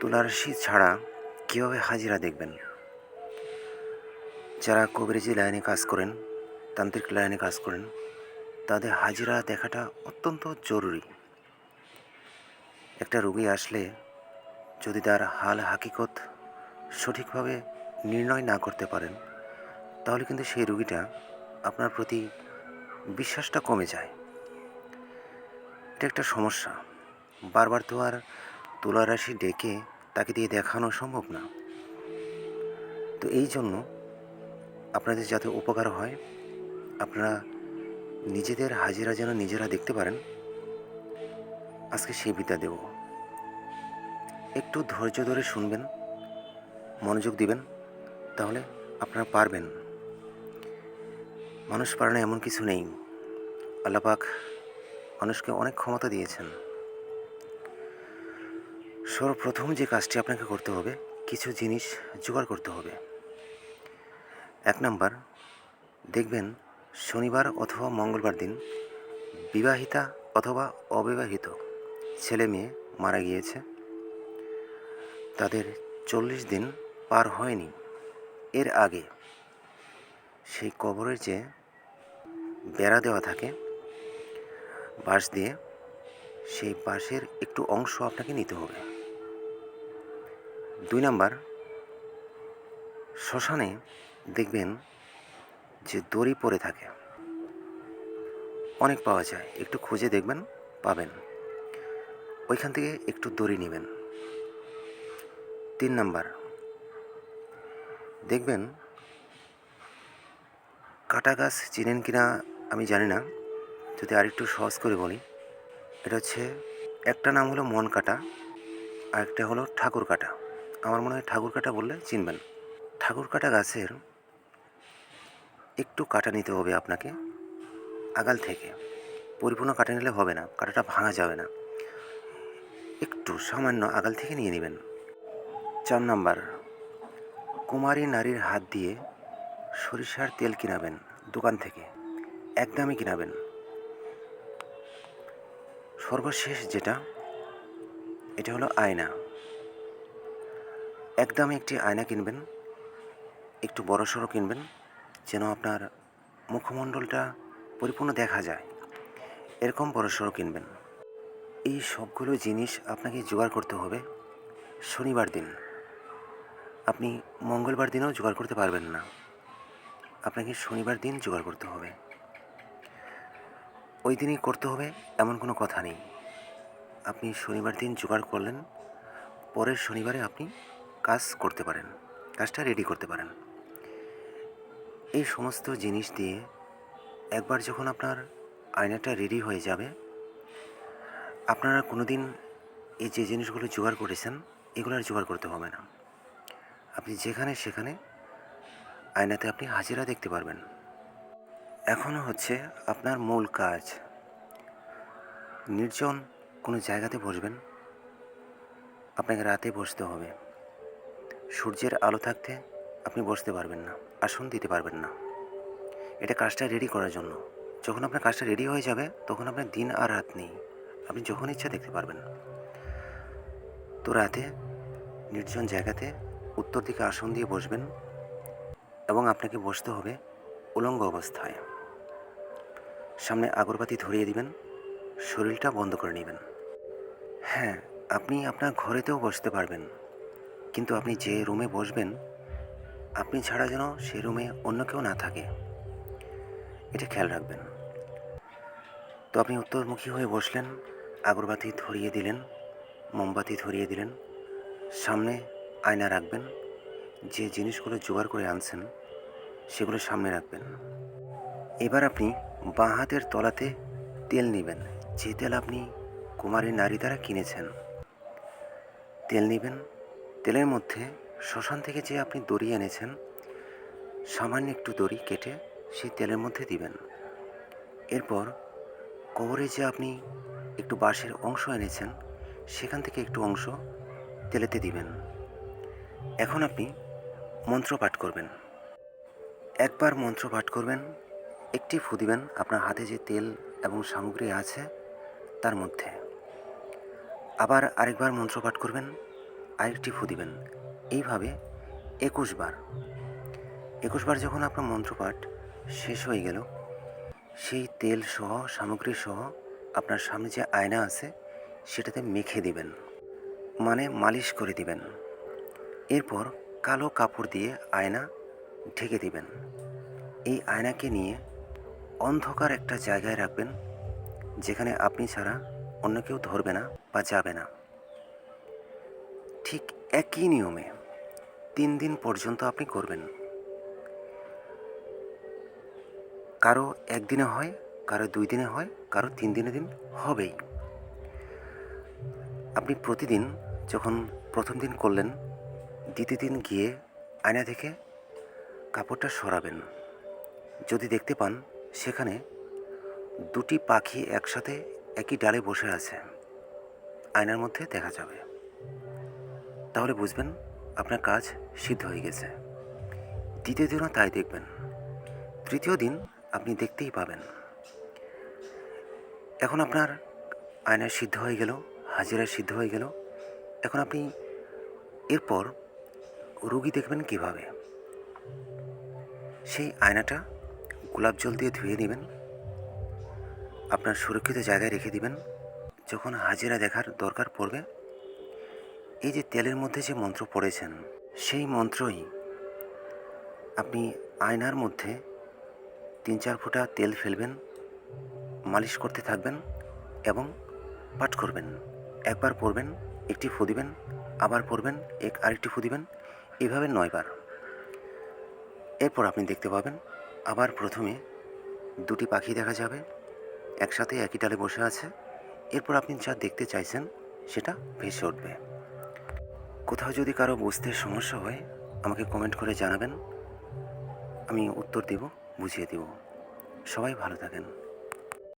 তুলারাশি ছাড়া কীভাবে হাজিরা দেখবেন? যারা কবিরাজি লাইনে কাজ করেন, তান্ত্রিক লাইনে কাজ করেন, তাদের হাজিরা দেখাটা অত্যন্ত জরুরি। একটা রোগী আসলে যদি তার হাল হাকিকত সঠিকভাবে নির্ণয় না করতে পারেন, তাহলে কিন্তু সেই রুগীটা আপনার প্রতি বিশ্বাসটা কমে যায়। এটা একটা সমস্যা। বারবার তো আর তুলারাশি ডেকে তাকে দিয়ে দেখানো সম্ভব না। তো এই জন্য আপনাদের যাতে উপকার হয়, আপনারা নিজেদের হাজিরা যেন নিজেরা দেখতে পারেন, আজকে সেই বিদ্যা দেব। একটু ধৈর্য ধরে শুনবেন, মনোযোগ দিবেন, তাহলে আপনারা পারবেন। মানুষ পারে না এমন কিছু নেই। আল্লাপাক মানুষকে অনেক ক্ষমতা দিয়েছেন। সর্বপ্রথম যে কাজটি আপনাকে করতে হবে, কিছু জিনিস জোগাড় করতে হবে। এক নাম্বার, দেখবেন শনিবার অথবা মঙ্গলবার দিন বিবাহিতা অথবা অবিবাহিত ছেলে মেয়ে মারা গিয়েছে। তাদের চল্লিশ দিন পার হয়নি। এর আগে সেই কবরের যে বেড়া দেওয়া থাকে, বাঁশ দিয়ে সেই বাঁশের একটু অংশ আপনাকে নিতে হবে। দুই নাম্বার, শ্মশানে দেখবেন যে দড়ি পড়ে থাকে। অনেক পাওয়া যায়, একটু খুঁজে দেখবেন, পাবেন। ওইখান থেকে একটু দড়ি নেবেন। তিন নাম্বার, দেখবেন কাটা গাছ চিনেন কিনা আমি জানি না। যদি আরেকটু সহজ করে বলি, এটা হচ্ছে, একটা নাম হলো মন কাটা আর একটা হলো ঠাকুর কাটা। আমার মনে হয় ঠাকুর কাটা বললে চিনবেন। ঠাকুর কাটা গাছের একটু কাটা নিতে হবে আপনাকে, আগাল থেকে। পরিপূর্ণ কাটা নিলে হবে না, কাটাটা ভাঙা যাবে না। একটু সামান্য আগাল থেকে নিয়ে নেবেন। চার নাম্বার, কুমারী নারীর হাত দিয়ে সরিষার তেল কিনাবেন দোকান থেকে, একদমই কিনাবেন। সর্বশেষ যেটা, এটা হলো আয়না। একদমই একটি আয়না কিনবেন, একটু বড় সড়ো কিনবেন, যেন আপনার মুখমণ্ডলটা পরিপূর্ণ দেখা যায়। এরকম বড় সড়ো কিনবেন। এই সবগুলো জিনিস আপনাকে জোগাড় করতে হবে শনিবার দিন। আপনি মঙ্গলবার দিনেও জোগাড় করতে পারবেন না। আপনাকে শনিবার দিন জোগাড় করতে হবে। ওই দিনই করতে হবে এমন কোনো কথা নেই। আপনি শনিবার দিন জোগাড় করলেন, পরের শনিবারে আপনি কাজ করতে পারেন, কাজটা রেডি করতে পারেন। এই সমস্ত জিনিস দিয়ে একবার যখন আপনার আয়নাটা রেডি হয়ে যাবে, আপনারা কোনো দিন এই যে জিনিসগুলো জোগাড় করেছেন, এগুলো আর জোগাড় করতে হবে না। আপনি যেখানে সেখানে আয়নাতে আপনি হাজিরা দেখতে পারবেন। এখন হচ্ছে আপনার মূল কাজ। নির্জন কোনো জায়গাতে বসবেন। আপনাকে রাতে বসতে হবে। সূর্যের আলো থাকতে আপনি বসতে পারবেন না, আসন দিতে পারবেন না। এটা কাজটা রেডি করার জন্য। যখন আপনার কাজটা রেডি হয়ে যাবে, তখন আপনার দিন আর রাত নেই। আপনি যখন ইচ্ছা দেখতে পারবেন। তো রাতে নির্জন জায়গাতে উত্তর দিকে আসন দিয়ে বসবেন এবং আপনাকে বসতে হবে উলঙ্গ অবস্থায়। সামনে আগরবাতি ধরিয়ে দিবেন, শরীরটা বন্ধ করে নেবেন। হ্যাঁ আপনি আপনার ঘরেতেও বসতে পারবেন। কিন্তু আপনি যে রুমে বসবেন, আপনি ছাড়া যেন সেই রুমে অন্য কেউ না থাকে। এটা খেয়াল রাখবেন। তো আপনি উত্তরমুখী হয়ে বসলেন, আগরবাতি ধরিয়ে দিলেন, মোমবাতি ধরিয়ে দিলেন, সামনে আয়না রাখবেন, যে জিনিসগুলো জোগাড় করে আনছেন, সেগুলো সামনে রাখবেন। এবার আপনি বাঁ হাতের তলাতে তেল নেবেন, যে তেল আপনি কুমারী নারী দ্বারা কিনেছেন। তেল নেবেন তেলের মধ্যে শ্মশান থেকে যে আপনি দড়ি এনেছেন, সামান্য একটু দড়ি কেটে সেই তেলের মধ্যে দিবেন। এরপর কবরে যে আপনি একটু বাঁশের অংশ এনেছেন, সেখান থেকে একটু অংশ তেলেতে দিবেন। এখন আপনি মন্ত্র পাঠ করবেন। একবার মন্ত্র পাঠ করবেন, একটি ফু দিবেন আপনার হাতে যে তেল এবং সামগ্রী আছে, তার মধ্যে। আবার আরেকবার মন্ত্র পাঠ করবেন আরেকটি ফু দিবেন। এইভাবে একুশ বার। একুশ বার যখন আপনার মন্ত্রপাঠ শেষ হয়ে গেল, সেই তেল সহ, সামগ্রী সহ আপনার সামনে যে আয়না আছে, সেটাতে মেখে দিবেন। মানে মালিশ করে দিবেন। এরপর কালো কাপড় দিয়ে আয়না ঢেকে দিবেন। এই আয়নাকে নিয়ে অন্ধকার একটা জায়গায় রাখবেন, যেখানে আপনি ছাড়া অন্য কেউ ধরবে না বা যাবে না। ঠিক একই নিয়মে তিন দিন পর্যন্ত আপনি করবেন। কারও একদিনে হয়, কারও দুই দিনে হয়, কারও তিন দিনে দিন হবেই। আপনি প্রতিদিন যখন প্রথম দিন করলেন, দ্বিতীয় দিন গিয়ে আয়না থেকে কাপড়টা সরাবেন। যদি দেখতে পান, সেখানে দুটি পাখি একসাথে একই ডালে বসে আছে। আয়নার মধ্যে দেখা যাবে। তাহলে বুঝবেন, আপনার কাজ সিদ্ধ হয়ে গেছে। দ্বিতীয় দিনও তাই দেখবেন। তৃতীয় দিন আপনি দেখতেই পাবেন। এখন আপনার আয়না সিদ্ধ হয়ে গেল, হাজিরা সিদ্ধ হয়ে গেল। এখন আপনি এরপর রুগী দেখবেন কীভাবে। সেই আয়নাটা গোলাপ জল দিয়ে ধুয়ে নেবেন। আপনার সুরক্ষিত জায়গায় রেখে দিবেন। যখন হাজিরা দেখার দরকার পড়বে এই যে তেলের মধ্যে যে মন্ত্র পড়েছেন, সেই মন্ত্রই আপনি আয়নার মধ্যে তিন চার ফোঁটা তেল ফেলবেন, মালিশ করতে থাকবেন এবং পাঠ করবেন। একবার পড়বেন, একটি ফু দিবেন, আবার পড়বেন, এক আরেকটি ফু দিবেন, এভাবে নয়বার এরপর আপনি দেখতে পাবেন, আবার প্রথমে দুটি পাখি দেখা যাবে, একসাথে একই ডালে বসে আছে। এরপর আপনি যা দেখতে চাইছেন, সেটা ভেসে উঠবে। কোথাও যদি কারও বুঝতে সমস্যা হয়, আমাকে কমেন্ট করে জানাবেন। আমি উত্তর দেব, বুঝিয়ে দেব। সবাই ভালো থাকেন।